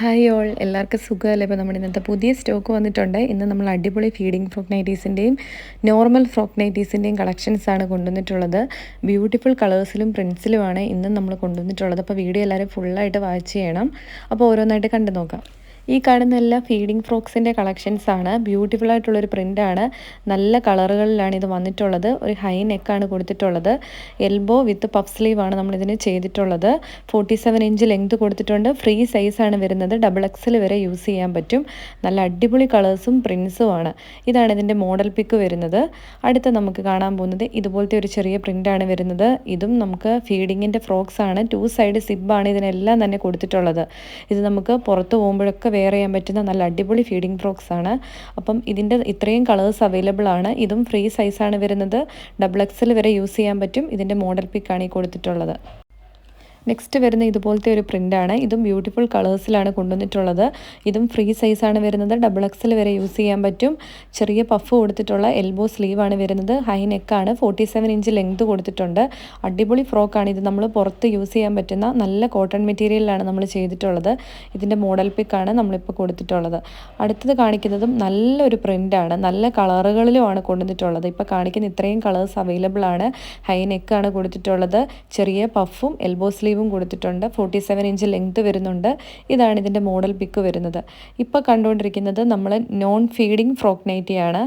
Hi all. എല്ലാവർക്കും സുഖമല്ലേ? ഇപ്പോൾ നമ്മുടെ ഇന്നത്തെ പുതിയ സ്റ്റോക്ക് വന്നിട്ടുണ്ട്. ഇന്ന് നമ്മൾ അടിപൊളി ഫീഡിങ് ഫ്രോക്ക് നൈറ്റീസിന്റെയും നോർമൽ ഫ്രോക്ക് നൈറ്റീസിന്റെയും കളക്ഷൻസാണ് കൊണ്ടുവന്നിട്ടുള്ളത്. ബ്യൂട്ടിഫുൾ കളേഴ്സിലും പ്രിൻസിലുമാണ് ഇന്ന് നമ്മൾ കൊണ്ടുവന്നിട്ടുള്ളത്. അപ്പോൾ വീഡിയോ എല്ലാവരും ഫുള്ളായിട്ട് വാച്ച് ചെയ്യണം. അപ്പോൾ ഓരോന്നായിട്ട് കണ്ടു നോക്കാം ഈ കാണുന്ന എല്ലാം ഫീഡിങ് ഫ്രോക്സിന്റെ കളക്ഷൻസ് ആണ്. ബ്യൂട്ടിഫുൾ ആയിട്ടുള്ളൊരു പ്രിന്റാണ് നല്ല കളറുകളിലാണ് ഇത് വന്നിട്ടുള്ളത്. ഒരു ഹൈ നെക്കാണ് കൊടുത്തിട്ടുള്ളത്. എൽബോ വിത്ത് പഫ് സ്ലീവ് ആണ് നമ്മൾ ഇതിന് ചെയ്തിട്ടുള്ളത്. ഫോർട്ടി സെവൻ ഇഞ്ച് ലെങ്ത് കൊടുത്തിട്ടുണ്ട് ഫ്രീ സൈസാണ് വരുന്നത്. ഡബിൾ എക്സിൽ വരെ യൂസ് ചെയ്യാൻ പറ്റും. നല്ല അടിപൊളി കളേഴ്സും പ്രിൻസുമാണ് ഇതാണ് ഇതിന്റെ മോഡൽ പിക്ക് വരുന്നത്. അടുത്ത നമുക്ക് കാണാൻ പോകുന്നത് ഇതുപോലത്തെ ഒരു ചെറിയ പ്രിന്റാണ് വരുന്നത്. ഇതും നമുക്ക് ഫീഡിങ്ങിന്റെ ഫ്രോക്സ് ആണ് ടു സൈഡ് സിബാണ് ഇതിനെല്ലാം തന്നെ കൊടുത്തിട്ടുള്ളത്. ഇത് നമുക്ക് പുറത്ത് പോകുമ്പോഴൊക്കെ വെയർ ചെയ്യാൻ പറ്റുന്ന നല്ല അടിപൊളി ഫീഡിംഗ് ഫ്രോക്സ് ആണ്. അപ്പം ഇതിന്റെ ഇത്രയും കളേഴ്സ് അവൈലബിൾ ആണ്. ഇതും ഫ്രീ സൈസാണ് വരുന്നത്. ഡബിൾ എക്സൽ വരെ യൂസ് ചെയ്യാൻ പറ്റും. ഇതിന്റെ മോഡൽ പിക്കാണ് ഈ കൊടുത്തിട്ടുള്ളത്. നെക്സ്റ്റ് വരുന്ന ഇതുപോലത്തെ ഒരു പ്രിന്റാണ് ഇതും ബ്യൂട്ടിഫുൾ കളേഴ്സിലാണ് കൊണ്ടുവന്നിട്ടുള്ളത്. ഇതും ഫ്രീ സൈസാണ് വരുന്നത്. ഡബിൾ എക്സൽ വരെ യൂസ് ചെയ്യാൻ പറ്റും. ചെറിയ പഫ് കൊടുത്തിട്ടുള്ള എൽബോ സ്ലീവാണ് വരുന്നത്. ഹൈ നെക്കാണ് ഫോർട്ടി സെവൻ ഇഞ്ച് ലെങ്ത് കൊടുത്തിട്ടുണ്ട്. അടിപൊളി ഫ്രോക്കാണ് ഇത് നമ്മൾ പുറത്ത് യൂസ് ചെയ്യാൻ പറ്റുന്ന നല്ല കോട്ടൺ മെറ്റീരിയലാണ് നമ്മൾ ചെയ്തിട്ടുള്ളത്. ഇതിന്റെ മോഡൽ പിക്കാണ് നമ്മളിപ്പോൾ കൊടുത്തിട്ടുള്ളത്. അടുത്തത് കാണിക്കുന്നതും നല്ലൊരു പ്രിന്റാണ് നല്ല കളറുകളിലുമാണ് കൊണ്ടുവന്നിട്ടുള്ളത്. ഇപ്പോൾ കാണിക്കുന്ന ഇത്രയും കളേഴ്സ് അവൈലബിൾ ആണ്. ഹൈ നെക്കാണ് കൊടുത്തിട്ടുള്ളത്. ചെറിയ പഫും എൽബോ സ്ലീവ് സ്ലീവും കൊടുത്തിട്ടുണ്ട്. ഫോർട്ടി സെവൻ ഇഞ്ച് ലെങ്ത് വരുന്നുണ്ട്. ഇതാണ് ഇതിന്റെ മോഡൽ പിക്ക് വരുന്നത്. ഇപ്പോൾ കണ്ടുകൊണ്ടിരിക്കുന്നത് നമ്മൾ നോൺ ഫീഡിങ് ഫ്രോക്ക് നൈറ്റിയാണ്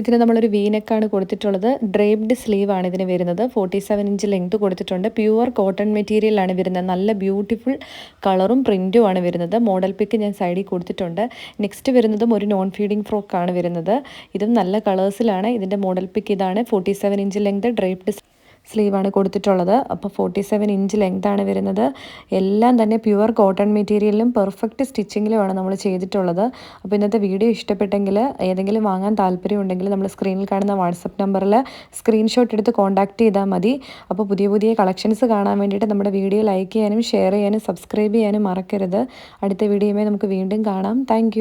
ഇതിന് നമ്മളൊരു വീനക്കാണ് കൊടുത്തിട്ടുള്ളത്. ഡ്രേപ്ഡ് സ്ലീവ് ആണ് ഇതിന് വരുന്നത്. ഫോർട്ടി സെവൻ ഇഞ്ച് ലെങ്ത് കൊടുത്തിട്ടുണ്ട് പ്യുവർ കോട്ടൺ മെറ്റീരിയലാണ് വരുന്നത്. നല്ല ബ്യൂട്ടിഫുൾ കളറും പ്രിന്റും ആണ് വരുന്നത്. മോഡൽ പിക്ക് ഞാൻ സൈഡിൽ കൊടുത്തിട്ടുണ്ട്. നെക്സ്റ്റ് വരുന്നതും ഒരു നോൺ ഫീഡിങ് ഫ്രോക്കാണ് വരുന്നത്. ഇതും നല്ല കളേഴ്സിലാണ് ഇതിന്റെ മോഡൽ പിക്ക് ഇതാണ്. Forty seven inch length draped സ്ലീവാണ് കൊടുത്തിട്ടുള്ളത്. അപ്പോൾ ഫോർട്ടി സെവൻ ഇഞ്ച് ലെങ്താണ് വരുന്നത്. എല്ലാം തന്നെ പ്യുവർ കോട്ടൺ മെറ്റീരിയലിലും പെർഫെക്റ്റ് സ്റ്റിച്ചിങ്ങിലുമാണ് നമ്മൾ ചെയ്തിട്ടുള്ളത്. അപ്പോൾ ഇന്നത്തെ വീഡിയോ ഇഷ്ടപ്പെട്ടെങ്കിൽ ഏതെങ്കിലും വാങ്ങാൻ താല്പര്യമുണ്ടെങ്കിൽ നമ്മൾ സ്ക്രീനിൽ കാണുന്ന വാട്സപ്പ് നമ്പറിൽ സ്ക്രീൻഷോട്ട് എടുത്ത് കോൺടാക്റ്റ് ചെയ്താൽ മതി. അപ്പോൾ പുതിയ പുതിയ കളക്ഷൻസ് കാണാൻ വേണ്ടിയിട്ട് നമ്മുടെ വീഡിയോ ലൈക്ക് ചെയ്യാനും ഷെയർ ചെയ്യാനും സബ്സ്ക്രൈബ് ചെയ്യാനും മറക്കരുത്. അടുത്ത വീഡിയോയുമായി നമുക്ക് വീണ്ടും കാണാം. താങ്ക്